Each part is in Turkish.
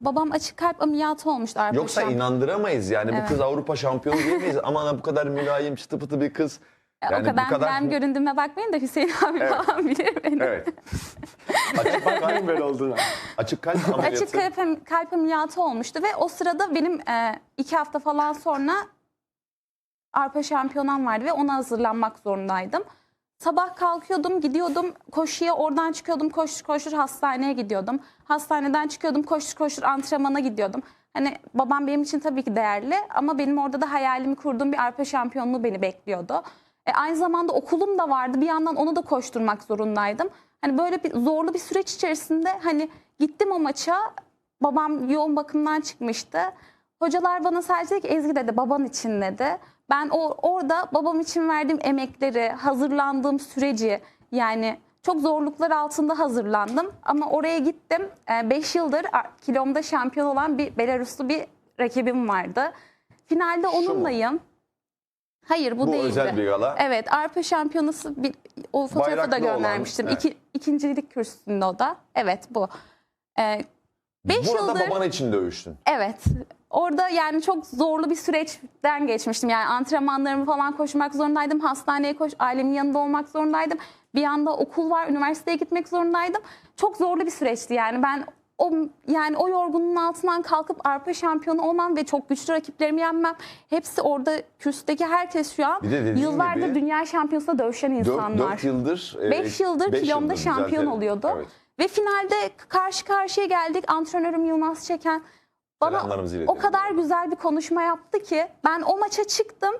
babam açık kalp ameliyatı olmuştu Arpa Yoksa Şamp- inandıramayız yani Evet. bu kız Avrupa şampiyonu diyemeyiz. Aman bu kadar mülayim çıtı pıtı bir kız. Ya Yani o kadar, bu kadar ben göründüğüme bakmayın da Hüseyin abi Evet. falan bilir beni. Evet. açık, Bakmayın böyle olduğuna. açık kalp ameliyatı. Açık kalp, kalp ameliyatı olmuştu ve o sırada benim e, iki hafta falan sonra arpa şampiyonam vardı ve ona hazırlanmak zorundaydım. Sabah kalkıyordum, gidiyordum koşuya, oradan çıkıyordum, koştur koştur hastaneye gidiyordum. Hastaneden çıkıyordum, koştur koştur antrenmana gidiyordum. Hani babam benim için tabii ki değerli ama benim orada da hayalimi kurduğum bir arpa şampiyonluğu beni bekliyordu. E, aynı zamanda okulum da vardı. Bir yandan onu da koşturmak zorundaydım. Hani böyle bir zorlu bir süreç içerisinde hani gittim o maça. Babam yoğun bakımdan çıkmıştı. Hocalar bana sadece dedi ki Ezgi dedi baban için dedi. Ben o, orada babam için verdiğim emekleri, hazırlandığım süreci yani çok zorluklar altında hazırlandım. Ama oraya gittim. 5 yıldır a- kilomda şampiyon olan bir Belaruslu bir rakibim vardı. Finalde onunlayım. Hayır bu, Bu değildi. özel bir gala. Evet Arpa Şampiyonası bir, o fotoğrafı Bayraklı da olan, göndermiştim. evet. İki, ikincilik kürsüsünde o da. Evet bu. Ee, beş Burada yıldır baban için dövüştün. evet orada yani çok zorlu bir süreçten geçmiştim. Yani antrenmanlarımı falan koşmak zorundaydım. Hastaneye koş, ailemin yanında olmak zorundaydım. Bir yanda okul var, üniversiteye gitmek zorundaydım. Çok zorlu bir süreçti yani. Ben o yani o yorgunluğun altından kalkıp arpa şampiyonu olmam ve çok güçlü rakiplerimi yenmem. Hepsi orada kürsüdeki herkes şu an yıllardır gibi- dünya şampiyonasında dövüşen insanlar. 4, yıldır. 5 yıldır beş kilomda yıldır şampiyon düzeltelim. oluyordu. Evet. Ve finalde karşı karşıya geldik. Antrenörüm Yılmaz Çeken bana o kadar güzel bir konuşma yaptı ki ben o maça çıktım.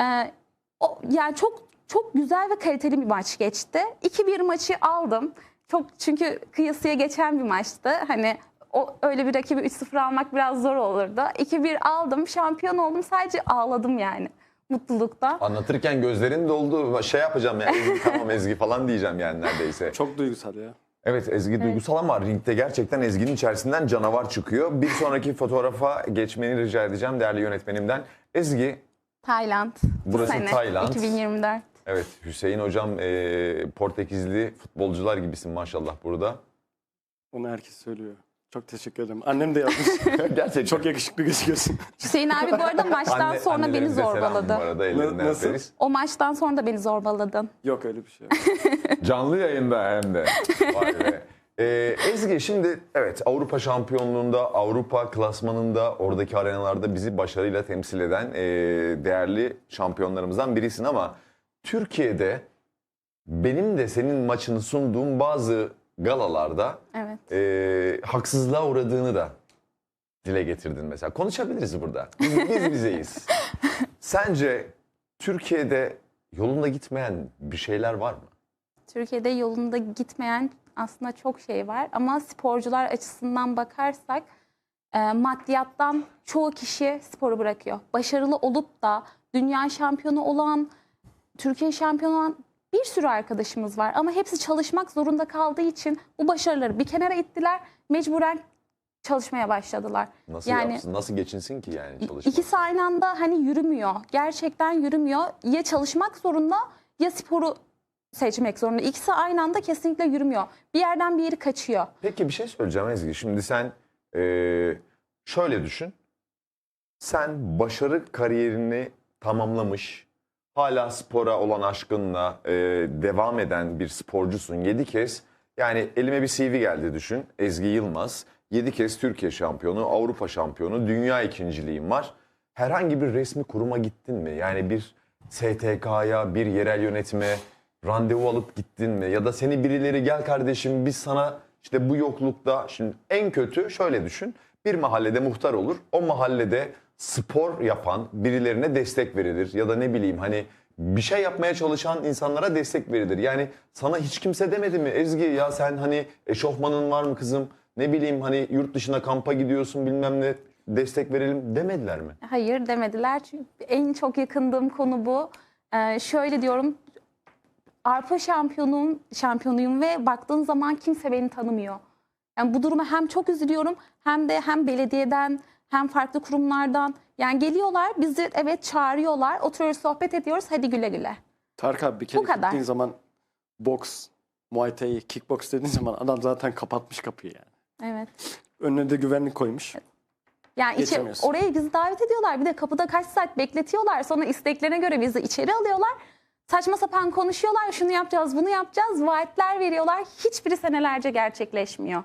Ee, o, yani çok çok güzel ve kaliteli bir maç geçti. 2-1 maçı aldım. Çok çünkü kıyasıya geçen bir maçtı. Hani o öyle bir rakibi 3-0 almak biraz zor olurdu. 2-1 aldım, şampiyon oldum. Sadece ağladım yani mutluluktan. Anlatırken gözlerin doldu. Şey yapacağım ya Ezgi tamam Ezgi falan diyeceğim yani neredeyse. Çok duygusal ya. Evet Ezgi duygusal ama ringde gerçekten Ezgi'nin içerisinden canavar çıkıyor. Bir sonraki fotoğrafa geçmeni rica edeceğim değerli yönetmenimden. Ezgi, Tayland. bu Burası sene, Tayland. 2024. evet Hüseyin hocam e, Portekizli futbolcular gibisin maşallah burada. Onu herkes söylüyor. Çok teşekkür ederim. Annem de yazmış. Gerçekten. Çok yakışıklı gözüküyorsun. Hüseyin abi bu arada maçtan Anne- sonra beni zorbaladı. Bu arada ellerinden Nasıl? öperiz. O maçtan sonra da beni zorbaladın. Yok öyle bir şey yok. Canlı yayında hem de. Vay be. Ee, Ezgi şimdi evet Avrupa şampiyonluğunda, Avrupa klasmanında, oradaki arenalarda bizi başarıyla temsil eden e, değerli şampiyonlarımızdan birisin ama Türkiye'de benim de senin maçını sunduğum bazı galalarda Evet. e, haksızlığa uğradığını da dile getirdin mesela. Konuşabiliriz burada. Biz, biz bizeyiz. Sence Türkiye'de yolunda gitmeyen bir şeyler var mı? Türkiye'de yolunda gitmeyen aslında çok şey var ama sporcular açısından bakarsak e, maddiyattan çoğu kişi sporu bırakıyor. Başarılı olup da dünya şampiyonu olan, Türkiye şampiyonu olan bir sürü arkadaşımız var ama hepsi çalışmak zorunda kaldığı için bu başarıları bir kenara ittiler, mecburen çalışmaya başladılar. Nasıl Yani- yapsın? Nasıl geçinsin ki yani çalışmak? İkisi aynı anda hani yürümüyor. Gerçekten yürümüyor. Ya çalışmak zorunda ya sporu seçmek zorunda. İkisi aynı anda kesinlikle yürümüyor. Bir yerden bir yeri kaçıyor. Peki bir şey söyleyeceğim Ezgi. Şimdi sen eee, şöyle düşün. Sen başarı kariyerini tamamlamış, hala spora olan aşkınla eee, devam eden bir sporcusun. 7 kez yani elime bir CV geldi düşün. Ezgi Yılmaz. 7 kez Türkiye şampiyonu, Avrupa şampiyonu, dünya ikinciliğim var. Herhangi bir resmi kuruma gittin mi? Yani bir STK'ya, bir yerel yönetime randevu alıp gittin mi? Ya da seni birileri gel kardeşim biz sana işte bu yoklukta şimdi en kötü şöyle düşün. Bir mahallede muhtar olur. O mahallede spor yapan birilerine destek verilir. Ya da ne bileyim hani bir şey yapmaya çalışan insanlara destek verilir. Yani sana hiç kimse demedi mi Ezgi ya sen hani eşofmanın var mı kızım? Ne bileyim hani yurt dışına kampa gidiyorsun bilmem ne destek verelim demediler mi? Hayır demediler. Çünkü en çok yakındığım konu bu. Ee, şöyle diyorum. Arpa şampiyonum, şampiyonuyum ve baktığın zaman kimse beni tanımıyor. Yani bu duruma hem çok üzülüyorum hem de hem belediyeden hem farklı kurumlardan yani geliyorlar bizi evet çağırıyorlar oturuyoruz sohbet ediyoruz hadi güle güle. Tarık abi bir kere Bu kadar. gittiğin zaman boks, muay thai, kickbox dediğin zaman adam zaten kapatmış kapıyı yani. Evet. Önüne de güvenlik koymuş. Yani içe, Geçemiyorsun. oraya bizi davet ediyorlar. Bir de kapıda kaç saat bekletiyorlar. Sonra isteklerine göre bizi içeri alıyorlar. Saçma sapan konuşuyorlar. Şunu yapacağız, bunu yapacağız. Vaatler veriyorlar. Hiçbiri senelerce gerçekleşmiyor.